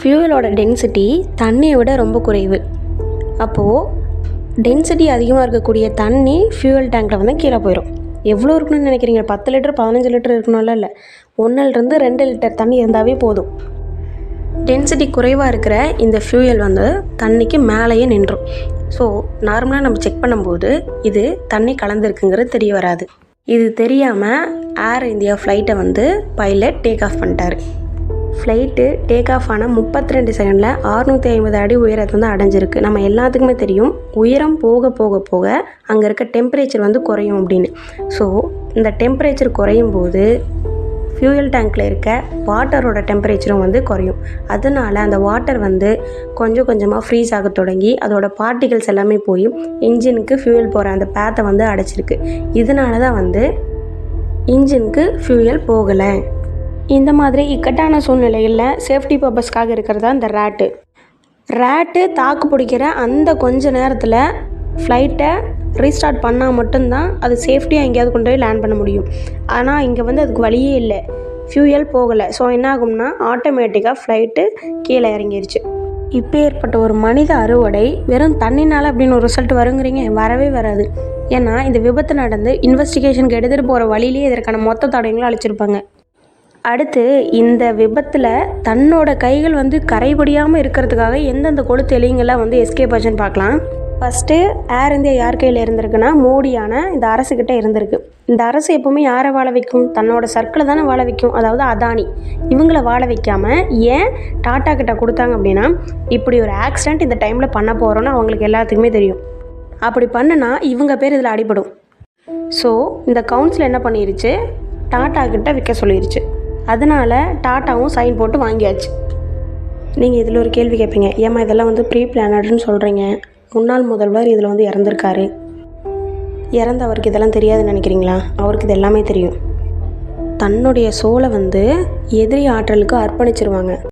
ஃபியூவலோட density தண்ணியை விட ரொம்ப குறைவு. அப்போது டென்சிட்டி அதிகமாக இருக்கக்கூடிய தண்ணி ஃபியூவல் டேங்க்கில் வந்து கீழே போயிடும் எவ்வளோ இருக்கணும்னு நினைக்கிறீங்க? பத்து லிட்டர் பதினஞ்சு லிட்டர் இருக்கணும்ல இல்லை? ஒன்றிலிருந்து ரெண்டு லிட்டர் தண்ணி இருந்தாவே போதும். டென்சிட்டி குறைவாக இருக்கிற இந்த ஃபியூயல் வந்து தண்ணிக்கு மேலேயே நின்றும். ஸோ நார்மலாக நம்ம செக் பண்ணும்போது இது தண்ணி கலந்துருக்குங்கிறது தெரிய வராது. இது தெரியாமல் ஏர் இந்தியா ஃப்ளைட்டை வந்து பைலட் டேக் ஆஃப் பண்ணிட்டாரு. ஃப்ளைட்டு டேக் ஆஃப் ஆன முப்பத்தி ரெண்டு செகண்டில் அறுநூற்றி ஐம்பது அடி உயரத்தை வந்து அடைஞ்சிருக்கு. நம்ம எல்லாத்துக்குமே தெரியும் உயரம் போக போக போக அங்கே இருக்க டெம்பரேச்சர் வந்து குறையும் அப்படின்னு. ஸோ இந்த டெம்பரேச்சர் குறையும் போது ஃபியூயல் டேங்க்கில் இருக்க வாட்டரோட டெம்பரேச்சரும் வந்து குறையும். அதனால அந்த வாட்டர் வந்து கொஞ்சம் கொஞ்சமாக ஃப்ரீஸ் ஆக தொடங்கி அதோட பார்ட்டிகல்ஸ் எல்லாமே போய் இன்ஜினுக்கு ஃபியூயல் போகிற அந்த பேத்தை வந்து அடைச்சிருக்கு. இதனால தான் வந்து இன்ஜினுக்கு ஃபியூயல் போகலை. இந்த மாதிரி இக்கட்டான சூழ்நிலையில் சேஃப்டி பர்பஸ்க்காக இருக்கிறதா இந்த ரேட்டு ரேட்டு தாக்கு பிடிக்கிற அந்த கொஞ்ச நேரத்தில் ஃப்ளைட்டை ரீஸ்டார்ட் பண்ணால் மட்டும்தான் அது சேஃப்டியாக எங்கேயாவது கொண்டு போய் லேண்ட் பண்ண முடியும். ஆனால் இங்கே வந்து அதுக்கு வழியே இல்லை. ஃபியூயல் போகலை. ஸோ என்ன ஆகும்னா ஆட்டோமேட்டிக்காக ஃப்ளைட்டு கீழே இறங்கிருச்சு. இப்போ ஏற்பட்ட ஒரு மனித அறுவடை வெறும் தண்ணினால் அப்படின்னு ஒரு ரிசல்ட் வருங்கிறீங்க வரவே வராது. ஏன்னா இந்த விபத்து நடந்து இன்வெஸ்டிகேஷனுக்கு எடுத்துகிட்டு போகிற வழியிலேயே இதற்கான மொத்த தடயங்களும் அழிச்சிருப்பாங்க. அடுத்து இந்த விபத்தில் தன்னோட கைகள் வந்து கரைபடியாமல் இருக்கிறதுக்காக எந்தெந்த கொழுத்து எலிங்கெல்லாம் வந்து எஸ்கேப் ஆச்சுன்னு பார்க்கலாம். ஃபஸ்ட்டு ஏர் இந்தியா யார் கையில் இருந்திருக்குன்னா மோடியான இந்த அரசுக்கிட்ட இருந்திருக்கு. இந்த அரசு எப்போவுமே யாரை வாழ வைக்கும்? தன்னோட சர்க்கிளை தானே வாழ வைக்கும். அதாவது அதானி. இவங்கள வாழ வைக்காமல் ஏன் டாட்டா கிட்ட கொடுத்தாங்க அப்படின்னா இப்படி ஒரு ஆக்சிடெண்ட் இந்த டைமில் பண்ண போகிறோன்னு அவங்களுக்கு எல்லாத்துக்குமே தெரியும். அப்படி பண்ணுனா இவங்க பேர் இதில் அடிபடும். ஸோ இந்த கவுன்சில் என்ன பண்ணிருச்சு? டாட்டா கிட்ட விற்க சொல்லிருச்சு. அதனால டாட்டாவும் சைன் போட்டு வாங்கியாச்சு. நீங்கள் இதில் ஒரு கேள்வி கேட்பீங்க ஏம்மா இதெல்லாம் வந்து ப்ரீ பிளானட்னு சொல்கிறீங்க முன்னாள் முதல்வர் இதில் வந்து இறந்துருக்காரு. இறந்தவருக்கு இதெல்லாம் தெரியாதுன்னு நினைக்கிறீங்களா? அவருக்கு இது எல்லாமே தெரியும். தன்னுடைய சோலை வந்து எதிரி ஆற்றலுக்கு அர்ப்பணிச்சிருவாங்க.